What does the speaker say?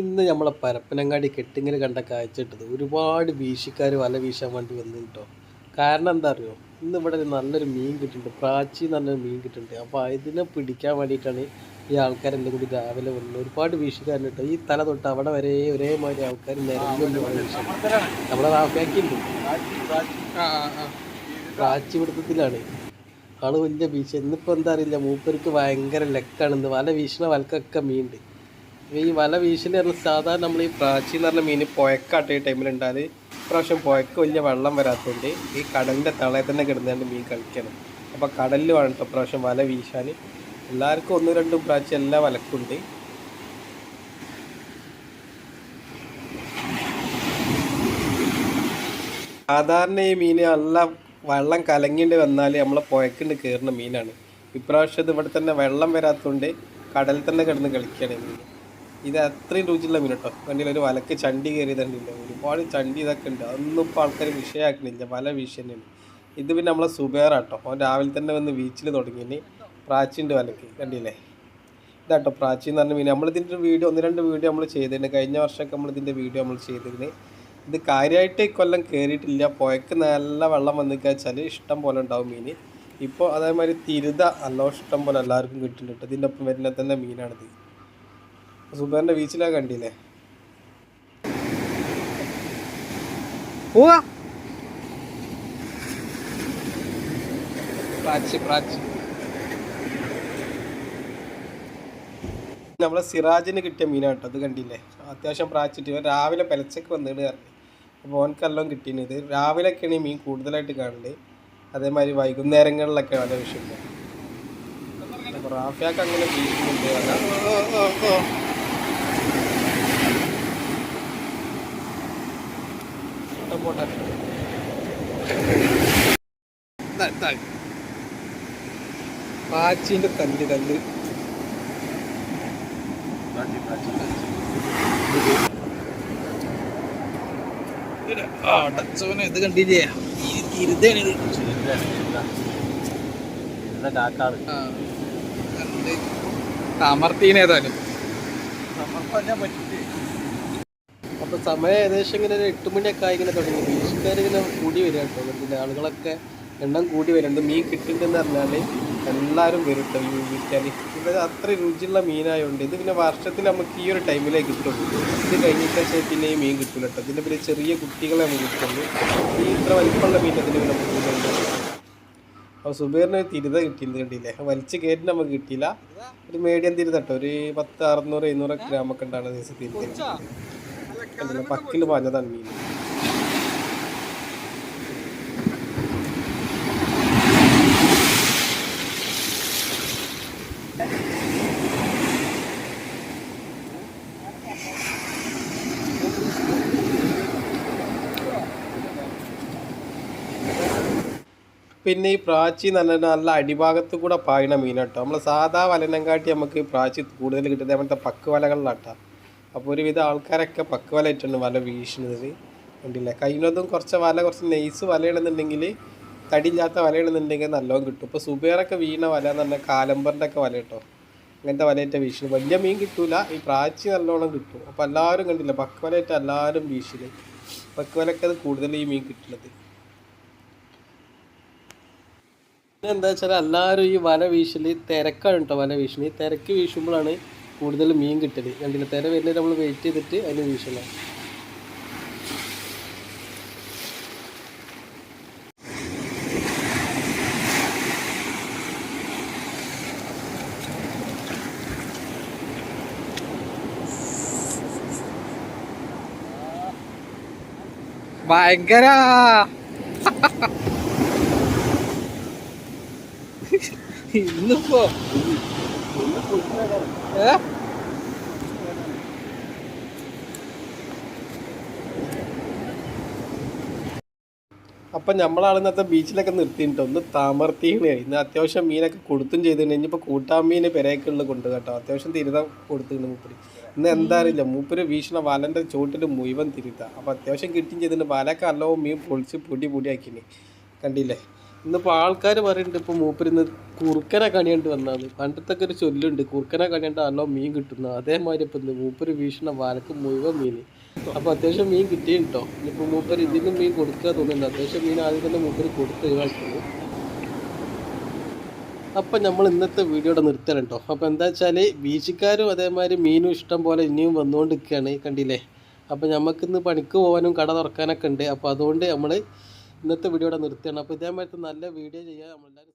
ഇന്ന് നമ്മളെ പരപ്പനങ്ങാടി കെട്ടിങ്ങിൽ കണ്ട കാഴ്ച ഇട്ടത് ഒരുപാട് വീശിക്കാർ വല വീശാൻ വേണ്ടി വന്നു കേട്ടോ. കാരണം എന്താ അറിയോ? ഇന്ന് ഇവിടെ ഒരു നല്ലൊരു മീൻ കിട്ടുന്നുണ്ട് പ്രാച്ചി നല്ലൊരു മീൻ കിട്ടുന്നുണ്ട് അപ്പോൾ അതിനെ പിടിക്കാൻ വേണ്ടിയിട്ടാണ് ഈ ആൾക്കാരെല്ലാം കൂടി രാവിലെ വന്നത്. ഒരുപാട് വീശിക്കാരുണ്ട് ഈ തല തൊട്ട് അവിടെ വരെ ഒരേമാതിരി ആൾക്കാർ നമ്മളെ പ്രാച്ചി പിടുത്തത്തിലാണ്. ആൾ വലിയ വീശ. ഇന്നിപ്പോൾ എന്താ അറിയില്ല. മൂപ്പർക്ക് ഭയങ്കര ലെക്കാണ്. ഇന്ന് വല വീശണ വലക്കൊക്കെ മീനുണ്ട് ഈ വല വീശിന്റെ സാധാരണ നമ്മൾ ഈ പ്രാച്ചി എന്ന് പറഞ്ഞ മീൻ പുഴക്കാട്ട ഈ ടൈമിലുണ്ടാൽ ഇപ്രാവശ്യം പുഴക്ക് വലിയ വെള്ളം വരാത്തതുകൊണ്ട് ഈ കടലിന്റെ തളയിൽ തന്നെ കിടന്നുകൊണ്ട് മീൻ കളിക്കണം അപ്പോൾ കടലിൽ വേണം കേട്ടോ ഇപ്രാവശ്യം വല വീശാൻ എല്ലാവർക്കും ഒന്നും രണ്ടും പ്രാച്ചി എല്ലാ വലക്കുണ്ട് സാധാരണ ഈ മീൻ നല്ല വെള്ളം കലങ്ങിണ്ട് വന്നാൽ നമ്മളെ പുഴക്കിണ്ട് കയറുന്ന മീനാണ്. ഇപ്രാവശ്യം ഇത് ഇവിടെ തന്നെ വെള്ളം വരാത്തതുകൊണ്ട് കടലിൽ തന്നെ കിടന്ന് കളിക്കുകയാണ് മീൻ. ഇത് അത്രയും രുചിയുള്ള മീൻ കേട്ടോ. വണ്ടിയിൽ ഒരു വലക്ക് ചണ്ടി കയറിയതുണ്ടില്ല. ഒരുപാട് ചണ്ടി ഇതൊക്കെ ഉണ്ട്. അതൊന്നും ഇപ്പോൾ ആൾക്കാർ വിഷയമാക്കണില്ല വല വിഷയം ഇത് പിന്നെ നമ്മളെ സുബേറാട്ടോ അവൻ രാവിലെ തന്നെ വന്ന് ബീച്ചിൽ തുടങ്ങിയിന് പ്രാച്ചിന്റെ വലക്ക് കണ്ടില്ലേ? ഇതാട്ടോ പ്രാച്ചി എന്ന് പറഞ്ഞ മീൻ. നമ്മളിതിന്റെ വീഡിയോ ഒന്ന് രണ്ട് വീഡിയോ നമ്മൾ ചെയ്തിട്ടുണ്ട് കഴിഞ്ഞ വർഷമൊക്കെ നമ്മളിതിന്റെ വീഡിയോ നമ്മൾ ചെയ്തിരുന്നു. ഇത് കാര്യമായിട്ട് കൊല്ലം കയറിയിട്ടില്ല പുഴയ്ക്ക് നല്ല വെള്ളം വന്നു വെച്ചാൽ ഇഷ്ടം പോലെ ഉണ്ടാവും മീൻ ഇപ്പോൾ അതേമാതിരി തിരുത നല്ല ഇഷ്ടം പോലെ എല്ലാവർക്കും കിട്ടുന്നുണ്ട് ഇതിന്റെ ഒപ്പം വരുന്ന തന്നെ മീനാണിത്. സുബേറിന്റെ ബീച്ചിലാ കണ്ടില്ലേ? പോവാ. പ്രാച്ചി പ്രാച്ചി. നമ്മളെ സിറാജിന് കിട്ടിയ മീനാട്ടോ അത് കണ്ടില്ലേ? അത്യാവശ്യം പ്രാച്ചിട്ട്. രാവിലെ പെലച്ചക്ക് വന്നിട്ട് പറഞ്ഞു. അപ്പോൾ ഓനക്കെല്ലാം കിട്ടിയത് ഇത് രാവിലെയൊക്കെയാണ് ഈ മീൻ കൂടുതലായിട്ട് കാണുന്നത് അതേമാതിരി വൈകുന്നേരങ്ങളിലൊക്കെ നല്ല വിഷയമില്ല റാഫിയാക്ക് അങ്ങനെ വീശുന്നുണ്ട് വല. പോട്ടെ, പാച്ചിന്റെ തല്ല് തല്ല്. ഇത് കണ്ടില്ലേ? ആ, കണ്ട്. അമർത്തീനേതായാലും അപ്പോൾ സമയം ഏകദേശം ഇങ്ങനെ ഒരു എട്ട് മണിയൊക്കെ ആയി ഇങ്ങനെ തുടങ്ങി. ഇങ്ങനെ കൂടി വരിക കേട്ടോ. പിന്നെ ആളുകളൊക്കെ എണ്ണം കൂടി വരുന്നുണ്ട് മീൻ കിട്ടുന്നുണ്ടെന്ന് പറഞ്ഞാൽ എല്ലാവരും വരും കേട്ടോ മീൻ ഇത് അത്ര രുചിയുള്ള മീനായതുകൊണ്ട് ഇത് പിന്നെ വർഷത്തിൽ നമുക്ക് ഈ ഒരു ടൈമിലേ കിട്ടുള്ളൂ. ഇത് കഴിഞ്ഞിട്ട് പിന്നെ ഈ മീൻ കിട്ടില്ല കേട്ടോ. ഇതിന്റെ പിന്നെ ചെറിയ കുട്ടികളെ നമുക്ക് കിട്ടുള്ളൂ. ഈ ഇത്ര വലിപ്പമുള്ള മീൻ അതിന് പിന്നെ നമുക്ക് കിട്ടുന്നുണ്ട്. അപ്പോൾ സുബീറിന് ഒരു തിരുത കിട്ടിയില്ല കണ്ടില്ലേ? വലിച്ച് കയറ്റി നമുക്ക് കിട്ടിയില്ല. ഒരു മീഡിയം തിരുത ഒരു പത്ത് അറുന്നൂറ് എഴുന്നൂറ് ഗ്രാമൊക്കെ ഉണ്ടാണ് ദിവസം കണ്ടില്ലേ പക്കിൽ പാഞ്ഞതാണ് മീൻ. പിന്നെ ഈ പ്രാച്ചി പറഞ്ഞാൽ നല്ല അടിഭാഗത്ത് കൂടെ പായണ മീനാട്ടോ. നമ്മൾ സാധാ വലനം കാട്ടി നമുക്ക് പ്രാച്ചി കൂടുതൽ കിട്ടുന്നത്. അങ്ങനത്തെ പക്ക് വലകളിലാട്ടോ അപ്പോൾ ഒരുവിധ ആൾക്കാരൊക്കെ പക്വലായിട്ടുണ്ട് വല വീശുന്നത്. കണ്ടില്ലേ? കഴിഞ്ഞതും കുറച്ച് വല കുറച്ച് നെയ്സ് വലയിടുന്നുണ്ടെങ്കിൽ തടിയില്ലാത്ത വലയിടുന്നുണ്ടെങ്കിൽ നല്ലോണം കിട്ടും. ഇപ്പോൾ സുബേറൊക്കെ വീണ വല എന്ന് പറഞ്ഞാൽ കാലമ്പറിന്റെ ഒക്കെ വല കേട്ടോ. അങ്ങനത്തെ വലയേറ്റ വീശുന്നു വലിയ മീൻ കിട്ടൂല. ഈ പ്രാച്ചി നല്ലോണം കിട്ടും. അപ്പോൾ എല്ലാവരും കണ്ടില്ല? പക്വലായിട്ട് എല്ലാവരും വീശുന്നത്. പക്വലൊക്കെ അത് കൂടുതൽ ഈ മീൻ കിട്ടുന്നത്. പിന്നെ എന്താ വെച്ചാൽ എല്ലാവരും ഈ വല വീശൽ തിരക്കാണ് കേട്ടോ വല വീശണി തിരക്ക് വീശുമ്പോഴാണ് കൂടുതൽ മീൻ കിട്ടൽ കണ്ടില്ല തിര വരുന്നത് നമ്മൾ വെയിറ്റ് ചെയ്തിട്ട് അതിന് വീശണം ഭയങ്കര. ഇന്നിപ്പോ ഏ നമ്മളാണ് ഇന്നത്തെ ബീച്ചിലൊക്കെ നിർത്തിയിട്ടോ ഒന്ന് താമർത്തിയാണ്. ഇന്ന് അത്യാവശ്യം മീനൊക്കെ കൊടുത്തും ചെയ്തിട്ടുണ്ട് ഇനിയിപ്പോൾ കൂട്ടാൻ മീൻ പെരേക്കുള്ള കൊണ്ട് കേട്ടോ. അത്യാവശ്യം തിരുത കൊടുത്തിട്ടുണ്ട് മൂപ്പര്. ഇന്ന് എന്താ അറിയില്ല മൂപ്പര് വീശണ വലന്റെ ചോട്ടിൽ മുഴുവൻ തിരുത്ത അപ്പോൾ അത്യാവശ്യം കിട്ടിയും ചെയ്തിട്ടുണ്ട് വലക്കെ അല്ലോ മീൻ പൊളിച്ച് പൊടി പൊടിയാക്കിന് കണ്ടില്ലേ? ഇന്നിപ്പോൾ ആൾക്കാർ പറയുന്നുണ്ട് ഇപ്പോൾ മൂപ്പരിന്ന് കുറുക്കനെ കണിയണ്ട് വന്നാന്ന് പണ്ടത്തൊക്കെ ഒരു ചൊല്ലുണ്ട് കുറുക്കനെ കണിയാണ്ട് നല്ല മീൻ കിട്ടുന്നു. അതേമാതിരി ഇപ്പം മൂപ്പര് വീഷണ വാലക്ക് മുഴുവൻ മീൻ അപ്പോൾ അത്യാവശ്യം മീൻ കിട്ടിയിട്ടോ? ഇനിയിപ്പോൾ മൂപ്പര് ഇതിന് മീൻ കൊടുക്കുക തോന്നുന്നുണ്ട്. അത്യാവശ്യം മീൻ ആദ്യം തന്നെ മൂപ്പര് കൊടുത്ത് ഒഴിവാക്കുന്നു അപ്പം നമ്മൾ ഇന്നത്തെ വീഡിയോയുടെ നിർത്തണം കേട്ടോ അപ്പോൾ എന്താ വെച്ചാൽ ബീച്ചുകാരും അതേമാതിരി മീനും ഇഷ്ടം പോലെ ഇനിയും വന്നുകൊണ്ടിരിക്കുകയാണ് കണ്ടില്ലേ? അപ്പോൾ നമുക്കിന്ന് പണിക്ക് പോകാനും കട തുറക്കാനൊക്കെ ഉണ്ട്. അപ്പോൾ അതുകൊണ്ട് നമ്മൾ ഇന്നത്തെ വീഡിയോ ഇവിടെ നിർത്തുകയാണ് അപ്പോൾ ഇതേമാതിരത്തെ നല്ല വീഡിയോ ചെയ്യാൻ നമ്മളെല്ലാവരും